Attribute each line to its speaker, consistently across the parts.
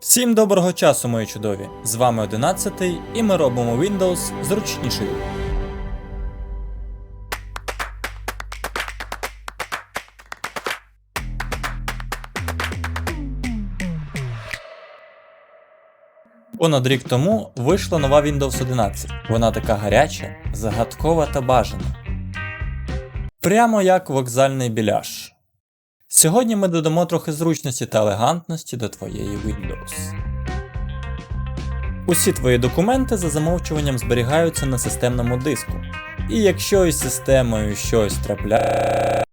Speaker 1: Всім доброго часу, мої чудові! З вами 11 і ми робимо Windows зручнішою. Понад рік тому вийшла нова Windows 11. Вона така гаряча, загадкова та бажана. Прямо як вокзальний біляш. Сьогодні ми додамо трохи зручності та елегантності до твоєї Windows. Усі твої документи за замовчуванням зберігаються на системному диску. І якщо із системою щось трапляє,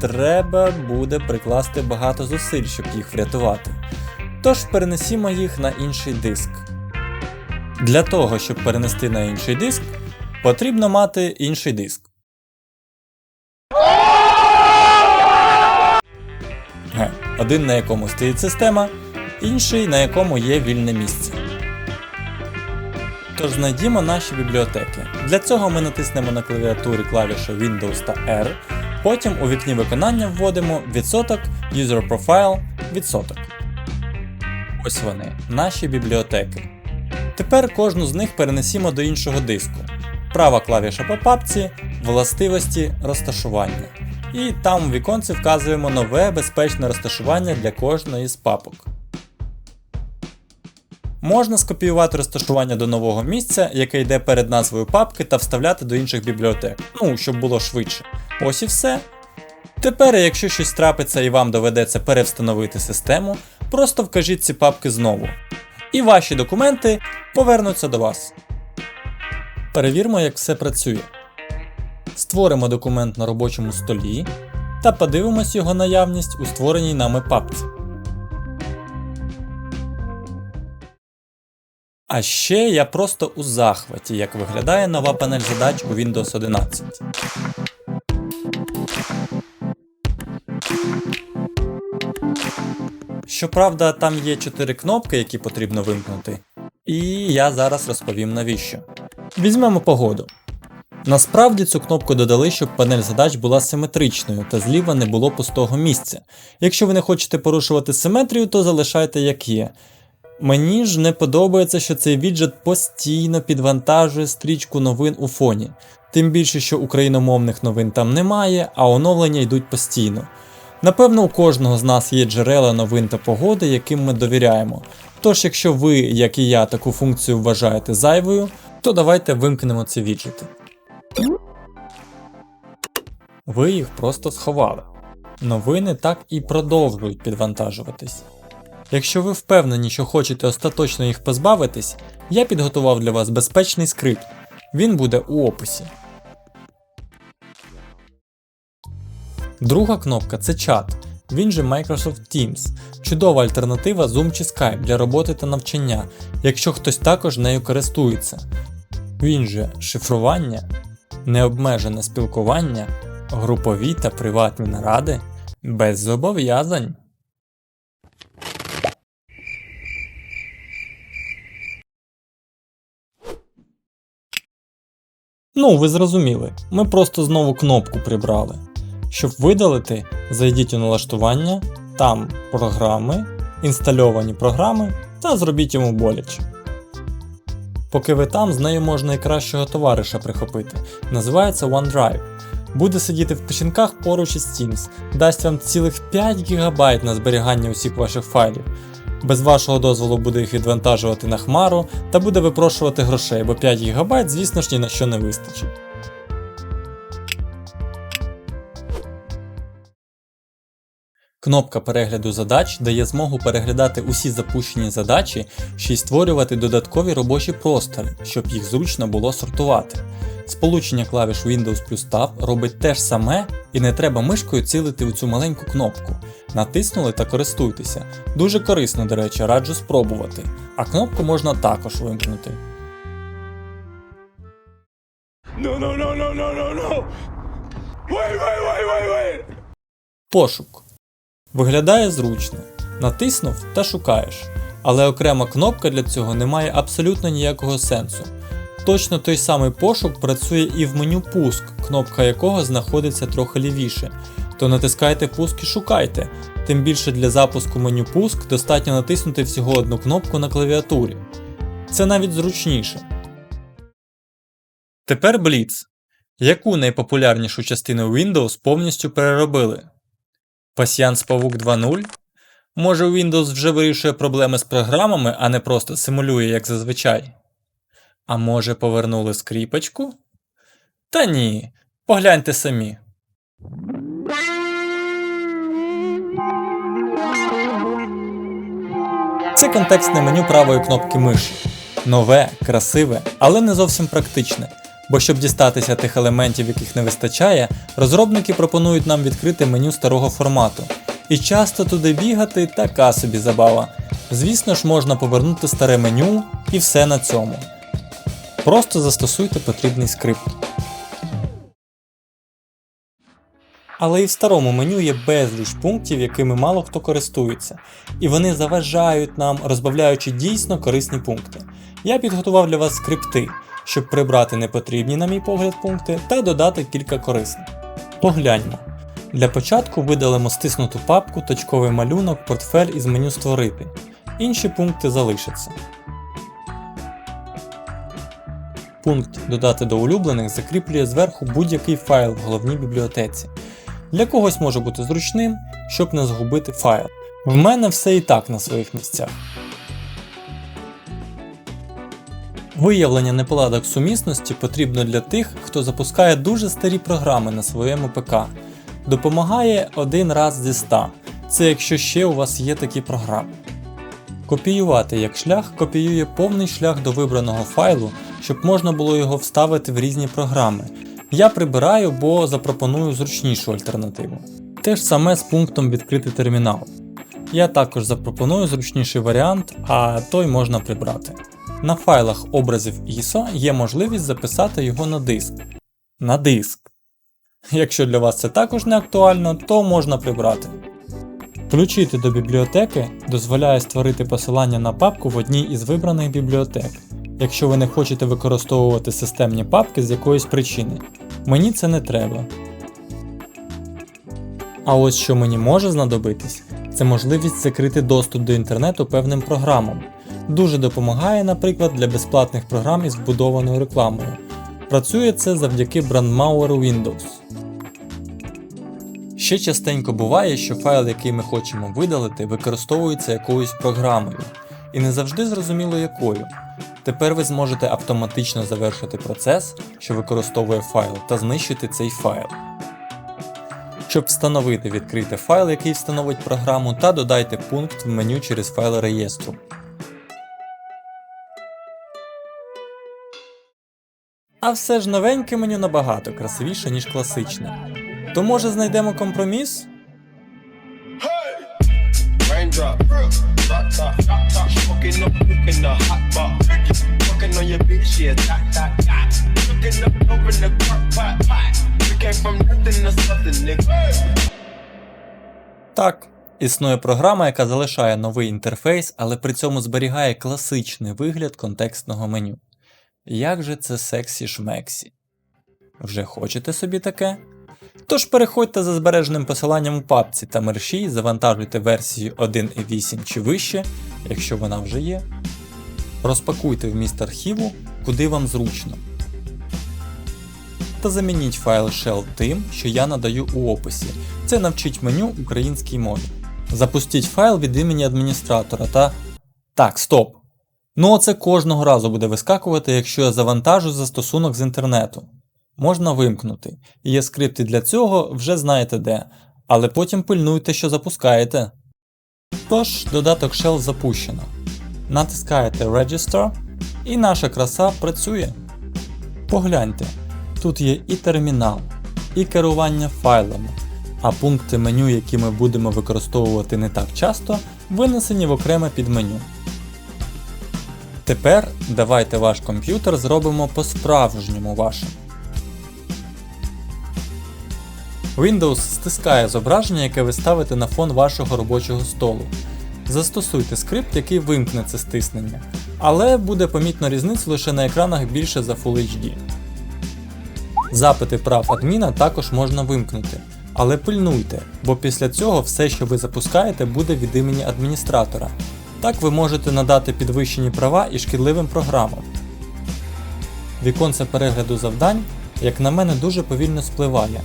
Speaker 1: треба буде прикласти багато зусиль, щоб їх врятувати. Тож перенесімо їх на інший диск. Для того, щоб перенести на інший диск, потрібно мати інший диск. Один на якому стоїть система, інший на якому є вільне місце. Тож знайдімо наші бібліотеки. Для цього ми натиснемо на клавіатурі клавіші Windows та R, потім у вікні виконання вводимо відсоток User Profile відсоток. Ось вони, наші бібліотеки. Тепер кожну з них перенесімо до іншого диску. Права клавіша по папці, властивості розташування. І там у віконці вказуємо нове безпечне розташування для кожної з папок. Можна скопіювати розташування до нового місця, яке йде перед назвою папки, та вставляти до інших бібліотек. Ну, щоб було швидше. Ось і все. Тепер, якщо щось трапиться і вам доведеться перевстановити систему, просто вкажіть ці папки знову. І ваші документи повернуться до вас. Перевірмо, як все працює. Створимо документ на робочому столі та подивимось його наявність у створеній нами папці. А ще я просто у захваті, як виглядає нова панель задач у Windows 11. Щоправда, там є 4 кнопки, які потрібно вимкнути, і я зараз розповім навіщо. Візьмемо погоду. Насправді цю кнопку додали, щоб панель задач була симетричною та зліва не було пустого місця. Якщо ви не хочете порушувати симетрію, то залишайте як є. Мені ж не подобається, що цей віджет постійно підвантажує стрічку новин у фоні. Тим більше, що україномовних новин там немає, а оновлення йдуть постійно. Напевно, у кожного з нас є джерела новин та погоди, яким ми довіряємо. Тож, якщо ви, як і я, таку функцію вважаєте зайвою, то давайте вимкнемо ці віджити. Ви їх просто сховали. Новини так і продовжують підвантажуватись. Якщо ви впевнені, що хочете остаточно їх позбавитись, я підготував для вас безпечний скрипт. Він буде у описі. Друга кнопка це чат. Він же Microsoft Teams. Чудова альтернатива Zoom чи Skype для роботи та навчання, якщо хтось також нею користується. Він же шифрування, необмежене спілкування, групові та приватні наради без зобов'язань. Ну, ви зрозуміли, ми просто знову кнопку прибрали. Щоб видалити, зайдіть у налаштування, там програми, інстальовані програми та зробіть йому боляче. Поки ви там, з нею можна і кращого товариша прихопити. Називається OneDrive. Буде сидіти в печінках поруч із Teams, дасть вам цілих 5 ГБ на зберігання усіх ваших файлів. Без вашого дозволу буде їх відвантажувати на хмару та буде випрошувати грошей, бо 5 ГБ, звісно ж, ні на що не вистачить. Кнопка перегляду задач дає змогу переглядати усі запущені задачі, ще й створювати додаткові робочі простори, щоб їх зручно було сортувати. Сполучення клавіш Windows плюс Tab робить те ж саме і не треба мишкою цілити у цю маленьку кнопку. Натиснули та користуйтеся. Дуже корисно, до речі, раджу спробувати. А кнопку можна також вимкнути.
Speaker 2: No, no, no, no, no, no, no! Wait, wait, wait, wait, wait!
Speaker 1: Пошук. Виглядає зручно. Натиснув та шукаєш. Але окрема кнопка для цього не має абсолютно ніякого сенсу. Точно той самий пошук працює і в меню пуск, кнопка якого знаходиться трохи лівіше. То натискайте пуск і шукайте. тим більше для запуску меню пуск достатньо натиснути всього одну кнопку на клавіатурі. Це навіть зручніше. Тепер Blitz. Яку найпопулярнішу частину Windows повністю переробили? Пасьянс Павук 2.0? Може Windows вже вирішує проблеми з програмами, а не просто симулює, як зазвичай? А може повернули скріпочку? Та ні, погляньте самі. Це контекстне меню правої кнопки миші. Нове, красиве, але не зовсім практичне. Бо щоб дістатися тих елементів, яких не вистачає, розробники пропонують нам відкрити меню старого формату. І часто туди бігати така собі забава. Звісно ж, можна повернути старе меню і все на цьому. Просто застосуйте потрібний скрипт. Але і в старому меню є безліч пунктів, якими мало хто користується, і вони заважають нам, розбавляючи дійсно корисні пункти. Я підготував для вас скрипти, щоб прибрати непотрібні, на мій погляд, пункти та додати кілька корисних. Погляньмо. Для початку видалимо стиснуту папку, точковий малюнок, портфель із меню Створити. Інші пункти залишаться. Пункт Додати до улюблених закріплює зверху будь-який файл в головній бібліотеці. Для когось може бути зручним, щоб не згубити файл. В мене все і так на своїх місцях. Виявлення неполадок сумісності потрібно для тих, хто запускає дуже старі програми на своєму ПК. Допомагає один раз зі 100. Це якщо ще у вас є такі програми. Копіювати як шлях копіює повний шлях до вибраного файлу, щоб можна було його вставити в різні програми. Я прибираю, бо запропоную зручнішу альтернативу. Те ж саме з пунктом відкрити термінал. Я також запропоную зручніший варіант, а той можна прибрати. На файлах образів ISO є можливість записати його на диск. На диск. Якщо для вас це також не актуально, то можна прибрати. Включити до бібліотеки дозволяє створити посилання на папку в одній із вибраних бібліотек, якщо ви не хочете використовувати системні папки з якоїсь причини. Мені це не треба. А ось що мені може знадобитись, це можливість закрити доступ до інтернету певним програмам. Дуже допомагає, наприклад, для безплатних програм із вбудованою рекламою. Працює це завдяки брандмауеру Windows. Ще частенько буває, що файл, який ми хочемо видалити, використовується якоюсь програмою, і не завжди зрозуміло якою. Тепер ви зможете автоматично завершити процес, що використовує файл, та знищити цей файл. Щоб встановити, відкрийте файл, який встановить програму, та додайте пункт в меню через файл реєстру. А все ж новеньке меню набагато красивіше, ніж класичне. То може знайдемо компроміс? Так, існує програма, яка залишає новий інтерфейс, але при цьому зберігає класичний вигляд контекстного меню. Як же це сексі шмексі? Вже хочете собі таке? Тож переходьте за збереженим посиланням у папці та мерші, завантажуйте версію 1.8 чи вище, якщо вона вже є. Розпакуйте вміст архіву, куди вам зручно. Та замініть файл shell тим, що я надаю у описі. Це навчить меню українській мові. Запустіть файл від імені адміністратора та. Так, стоп! Ну оце кожного разу буде вискакувати, якщо я завантажу застосунок з інтернету. Можна вимкнути. Є скрипти для цього, вже знаєте де, але потім пильнуйте, що запускаєте. Тож, додаток Shell запущено. Натискаєте Register, і наша краса працює. Погляньте, тут є і термінал, і керування файлами, а пункти меню, які ми будемо використовувати не так часто, винесені в окреме підменю. Тепер давайте ваш комп'ютер зробимо по-справжньому вашим. Windows стискає зображення, яке ви ставите на фон вашого робочого столу. Застосуйте скрипт, який вимкне це стиснення, але буде помітно різницю лише на екранах більше за Full HD. Запити прав адміна також можна вимкнути, Але пильнуйте, бо після цього все, що ви запускаєте, буде від імені адміністратора. Так ви можете надати підвищені права і шкідливим програмам. Віконце перегляду завдань, як на мене, дуже повільно спливає.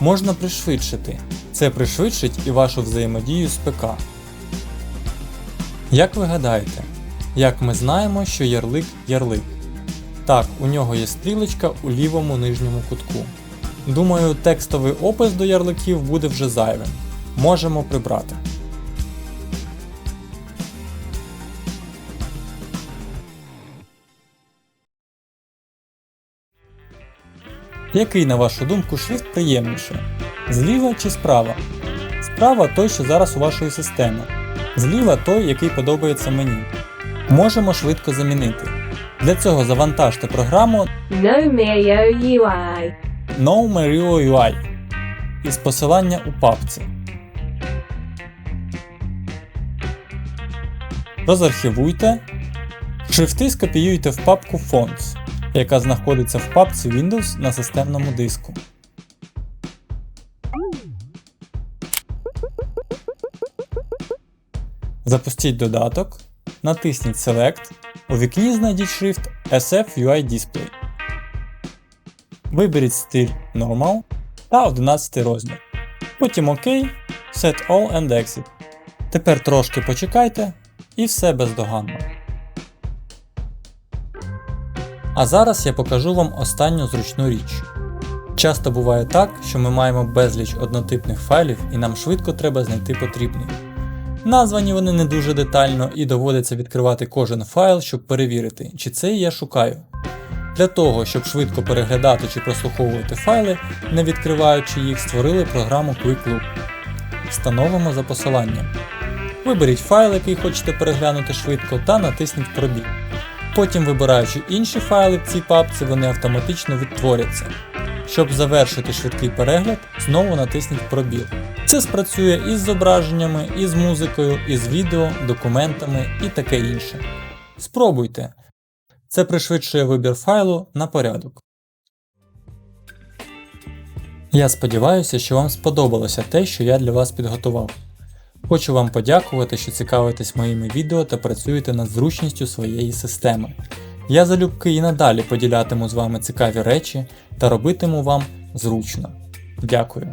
Speaker 1: Можна пришвидшити. Це пришвидшить і вашу взаємодію з ПК. Як ви гадаєте, як ми знаємо, що ярлик ярлик? Так, у нього є стрілочка у лівому нижньому кутку. Думаю, текстовий опис до ярликів буде вже зайвим. Можемо прибрати. Який, на вашу думку, шрифт приємніший? Зліва чи справа? Справа той, що зараз у вашої системи. Зліва той, який подобається мені. Можемо швидко замінити. Для цього завантажте програму
Speaker 3: No UI.
Speaker 1: No Mario UI із посилання у папці. Розархівуйте. Шрифти скопіюйте в папку Fonts, яка знаходиться в папці Windows на системному диску. Запустіть додаток, натисніть Select, у вікні знайдіть шрифт SF UI Display. Виберіть стиль Normal та 11 розмір. Потім ОК, Set All and Exit. Тепер трошки почекайте і все бездоганно. А зараз я покажу вам останню зручну річ. Часто буває так, що ми маємо безліч однотипних файлів і нам швидко треба знайти потрібний. Названі вони не дуже детально і доводиться відкривати кожен файл, щоб перевірити, чи це я шукаю. Для того, щоб швидко переглядати чи прослуховувати файли, не відкриваючи їх, створили програму Quick Loop. Встановимо за посиланням. Виберіть файл, який хочете переглянути швидко, та натисніть пробіг. Потім, вибираючи інші файли в цій папці, вони автоматично відтворяться. Щоб завершити швидкий перегляд, знову натисніть пробіл. Це спрацює із зображеннями, із музикою, із відео, документами і таке інше. Спробуйте! Це пришвидшує вибір файлу на порядок. Я сподіваюся, що вам сподобалося те, що я для вас підготував. Хочу вам подякувати, що цікавитесь моїми відео та працюєте над зручністю своєї системи. Я залюбки і надалі поділятиму з вами цікаві речі та робитиму вам зручно. Дякую.